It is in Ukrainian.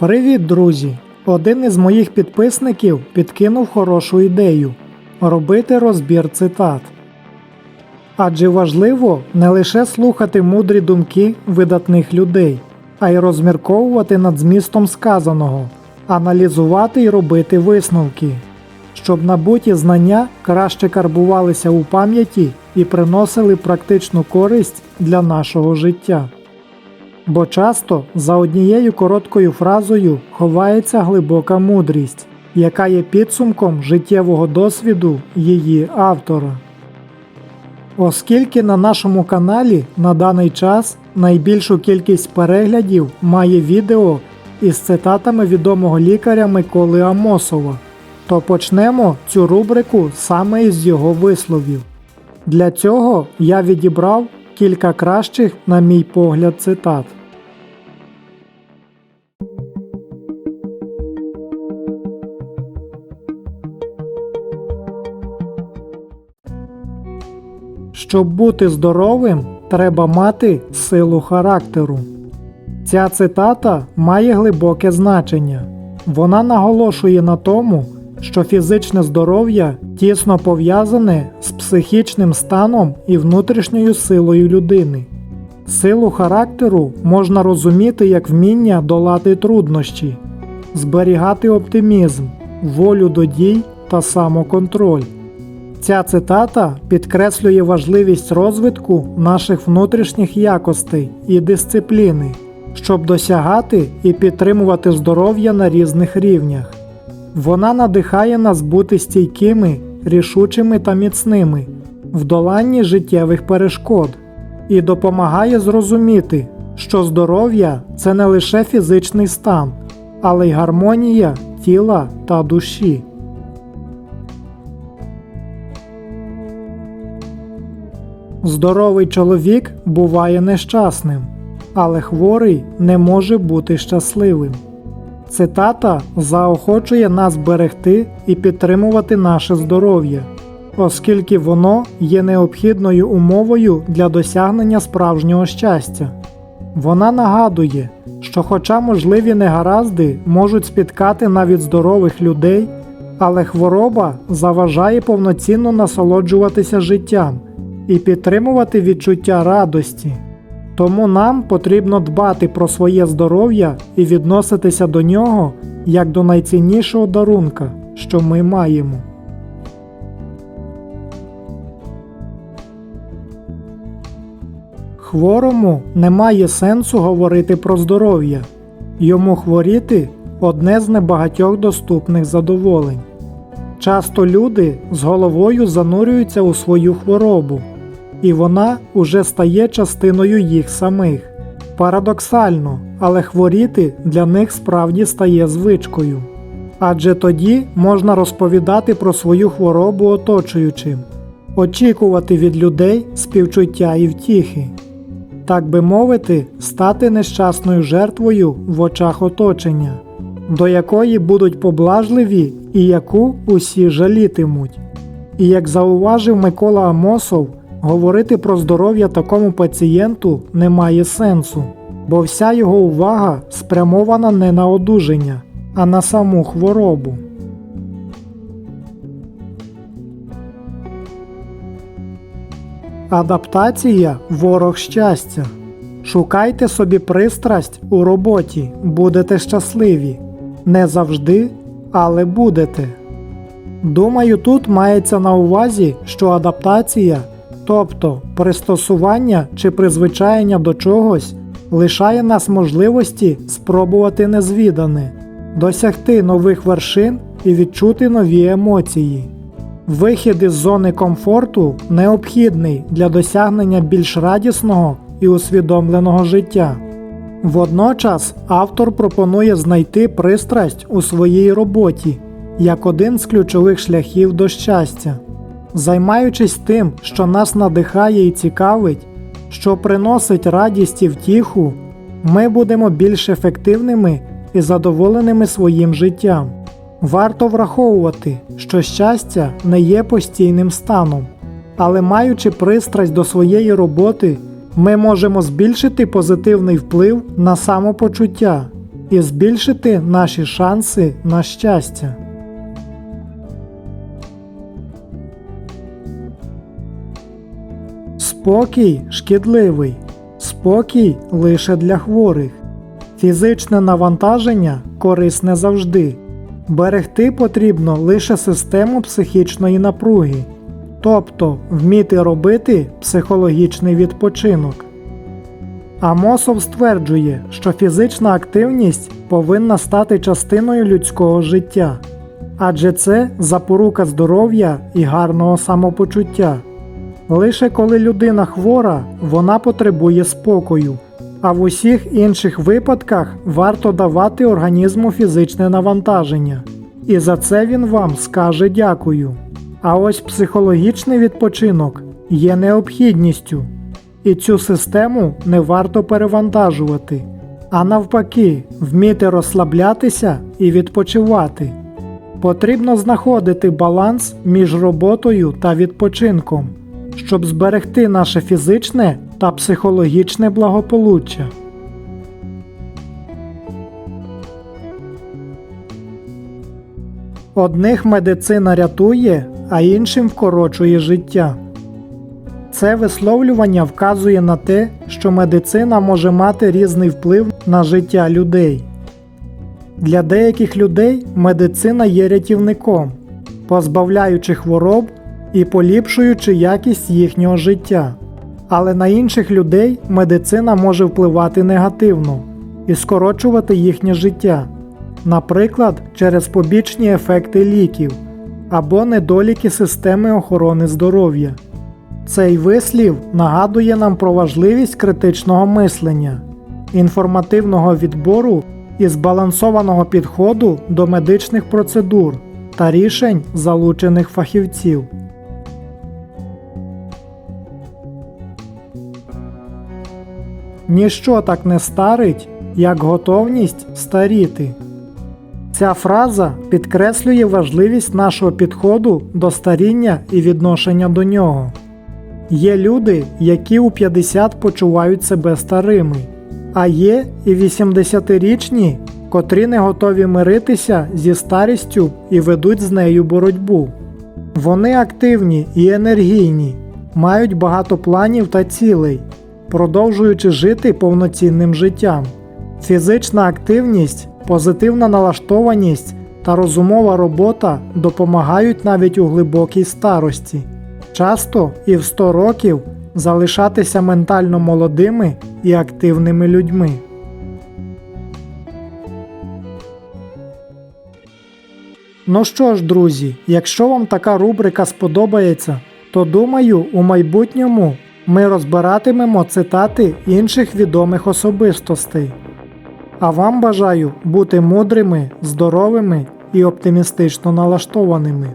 Привіт, друзі! Один із моїх підписників підкинув хорошу ідею робити розбір цитат. Адже важливо не лише слухати мудрі думки видатних людей, а й розмірковувати над змістом сказаного, аналізувати і робити висновки, щоб набуті знання краще карбувалися у пам'яті і приносили практичну користь для нашого життя. Бо часто за однією короткою фразою ховається глибока мудрість, яка є підсумком життєвого досвіду її автора. Оскільки на нашому каналі на даний час найбільшу кількість переглядів має відео із цитатами відомого лікаря Миколи Амосова, то почнемо цю рубрику саме із його висловів. Для цього я відібрав кілька кращих, на мій погляд, цитат. Щоб бути здоровим, треба мати силу характеру. Ця цитата має глибоке значення. Вона наголошує на тому, що фізичне здоров'я тісно пов'язане з психічним станом і внутрішньою силою людини. Силу характеру можна розуміти як вміння долати труднощі, зберігати оптимізм, волю до дій та самоконтроль. Ця цитата підкреслює важливість розвитку наших внутрішніх якостей і дисципліни, щоб досягати і підтримувати здоров'я на різних рівнях. Вона надихає нас бути стійкими, рішучими та міцними в доланні життєвих перешкод і допомагає зрозуміти, що здоров'я це не лише фізичний стан, але й гармонія тіла та душі. Здоровий чоловік буває нещасним, але хворий не може бути щасливим. Цитата заохочує нас берегти і підтримувати наше здоров'я, оскільки воно є необхідною умовою для досягнення справжнього щастя. Вона нагадує, що, хоча можливі негаразди можуть спіткати навіть здорових людей, але хвороба заважає повноцінно насолоджуватися життям і підтримувати відчуття радості. Тому нам потрібно дбати про своє здоров'я і відноситися до нього як до найціннішого дарунка, що ми маємо. Хворому немає сенсу говорити про здоров'я. Йому хворіти одне з небагатьох доступних задоволень. Часто люди з головою занурюються у свою хворобу, і вона уже стає частиною їх самих. Парадоксально, але хворіти для них справді стає звичкою. Адже тоді можна розповідати про свою хворобу оточуючим, очікувати від людей співчуття і втіхи, так би мовити, стати нещасною жертвою в очах оточення, до якої будуть поблажливі і яку усі жалітимуть. І як зауважив Микола Амосов, говорити про здоров'я такому пацієнту немає сенсу, бо вся його увага спрямована не на одужання, а на саму хворобу. Адаптація ворог щастя. Шукайте собі пристрасть у роботі, будете щасливі. Не завжди, але будете. Думаю, тут мається на увазі, що адаптація, тобто пристосування чи призвичаєння до чогось, лишає нас можливості спробувати незвідане, досягти нових вершин і відчути нові емоції. Вихід із зони комфорту необхідний для досягнення більш радісного і усвідомленого життя. Водночас автор пропонує знайти пристрасть у своїй роботі як один з ключових шляхів до щастя, займаючись тим, що нас надихає і цікавить, що приносить радість і втіху, ми будемо більш ефективними і задоволеними своїм життям. Варто враховувати, що щастя не є постійним станом, але маючи пристрасть до своєї роботи, ми можемо збільшити позитивний вплив на самопочуття, і збільшити наші шанси на щастя. Спокій шкідливий, спокій лише для хворих. Фізичне навантаження корисне завжди. Берегти потрібно лише систему психічної напруги, тобто вміти робити психологічний відпочинок. Амосов стверджує, що фізична активність повинна стати частиною людського життя, адже це запорука здоров'я і гарного самопочуття. Лише коли людина хвора, вона потребує спокою, а в усіх інших випадках варто давати організму фізичне навантаження. І за це він вам скаже дякую. А ось психологічний відпочинок є необхідністю, і цю систему не варто перевантажувати, а навпаки, вміти розслаблятися і відпочивати. Потрібно знаходити баланс між роботою та відпочинком, щоб зберегти наше фізичне та психологічне благополуччя. Одних медицина рятує, а іншим вкорочує життя. Це висловлювання вказує на те, що медицина може мати різний вплив на життя людей. Для деяких людей медицина є рятівником, позбавляючи хвороб і поліпшуючи якість їхнього життя. Але на інших людей медицина може впливати негативно і скорочувати їхнє життя, наприклад, через побічні ефекти ліків або недоліки системи охорони здоров'я. Цей вислів нагадує нам про важливість критичного мислення, інформативного відбору і збалансованого підходу до медичних процедур та рішень залучених фахівців. Ніщо так не старить, як готовність старіти. Ця фраза підкреслює важливість нашого підходу до старіння і відношення до нього. Є люди, які у 50 почувають себе старими, а є і 80-річні, котрі не готові миритися зі старістю і ведуть з нею боротьбу. Вони активні і енергійні, мають багато планів та цілей, продовжуючи жити повноцінним життям. Фізична активність, позитивна налаштованість та розумова робота допомагають навіть у глибокій старості. Часто і в 100 років залишатися ментально молодими і активними людьми. Ну що ж, друзі, якщо вам така рубрика сподобається, то думаю, у майбутньому ми розбиратимемо цитати інших відомих особистостей. А вам бажаю бути мудрими, здоровими і оптимістично налаштованими.